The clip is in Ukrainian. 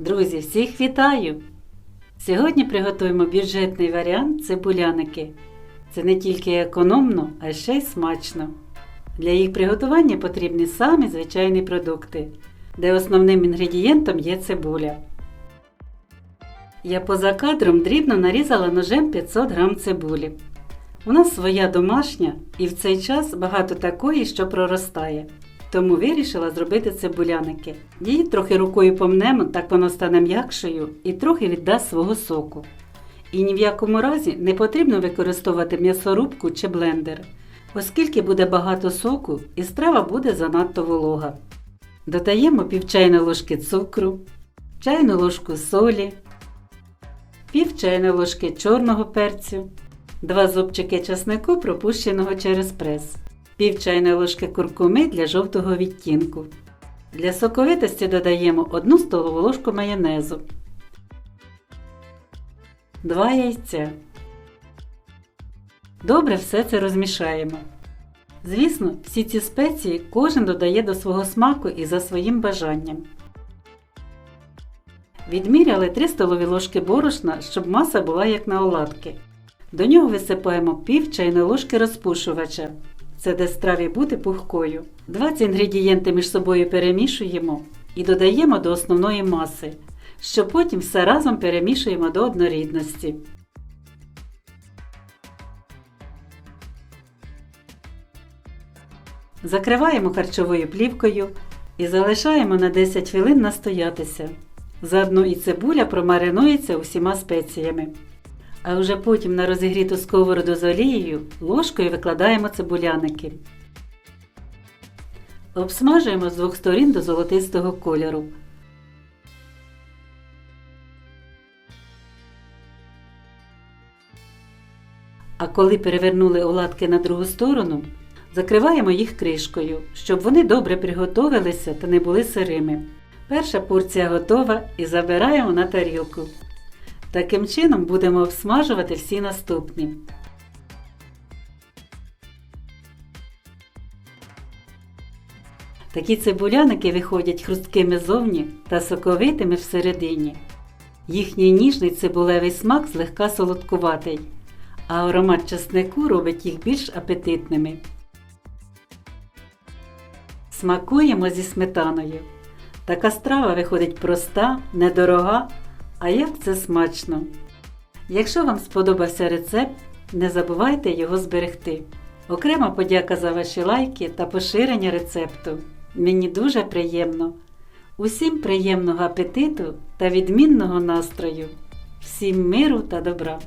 Друзі, всіх вітаю! Сьогодні приготуємо бюджетний варіант цибуляники. Це не тільки економно, а ще й смачно. Для їх приготування потрібні самі звичайні продукти, де основним інгредієнтом є цибуля. Я поза кадром дрібно нарізала ножем 500 г цибулі. У нас своя домашня і в цей час багато такої, що проростає. Тому вирішила зробити цибуляники. Її трохи рукою помнемо, так воно стане м'якшою і трохи віддасть свого соку. І ні в якому разі не потрібно використовувати м'ясорубку чи блендер, оскільки буде багато соку і страва буде занадто волога. Додаємо пів чайної ложки цукру, чайну ложку солі, пів чайної ложки чорного перцю, 2 зубчики часнику, пропущеного через прес, пів чайної ложки куркуми для жовтого відтінку. Для соковитості додаємо 1 столову ложку майонезу, 2 яйця. Добре все це розмішаємо. Звісно, всі ці спеції кожен додає до свого смаку і за своїм бажанням. Відміряли 3 столові ложки борошна, щоб маса була як на оладки. До нього висипаємо пів чайної ложки розпушувача. Це де страві бути пухкою. 20 інгредієнти між собою перемішуємо і додаємо до основної маси, що потім все разом перемішуємо до однорідності. Закриваємо харчовою плівкою і залишаємо на 10 хвилин настоятися. Заодно і цибуля промаринується усіма спеціями. А вже потім на розігріту сковороду з олією ложкою викладаємо цибуляники. Обсмажуємо з двох сторін до золотистого кольору. А коли перевернули оладки на другу сторону, закриваємо їх кришкою, щоб вони добре приготовилися та не були сирими. Перша порція готова і забираємо на тарілку. Таким чином будемо обсмажувати всі наступні. Такі цибуляники виходять хрусткими зовні та соковитими всередині. Їхній ніжний цибулевий смак злегка солодкуватий, а аромат часнику робить їх більш апетитними. Смакуємо зі сметаною. Така страва виходить проста, недорога, а як це смачно! Якщо вам сподобався рецепт, не забувайте його зберегти. Окрема подяка за ваші лайки та поширення рецепту. Мені дуже приємно. Усім приємного апетиту та відмінного настрою. Всім миру та добра!